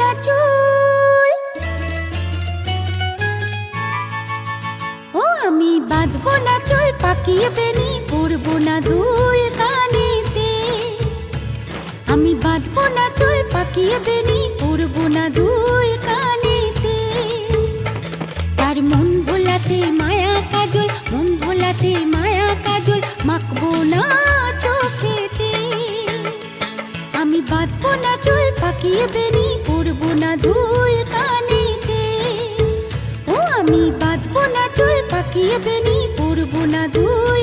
না চুল। ও, আমি বাঁধবো না চুল, পাকিয়ে বেনি, পরবো না দুল কানেতে। আমি বাঁধবো না চুল, পাকিয়ে বেনি, পরবো না দুল কানেতে। তার মন ভোলাতে মায়া কাজল, মন ভোলাতে মায়া কাজল, মাখবো না চোখেতে। আমি বাঁধবো না চুল, পাকিয়ে বেনি পরবো না দুল কানেতে। ও আমি বাঁধবো না চুল পাকিয়ে বেনি পরবো না দুল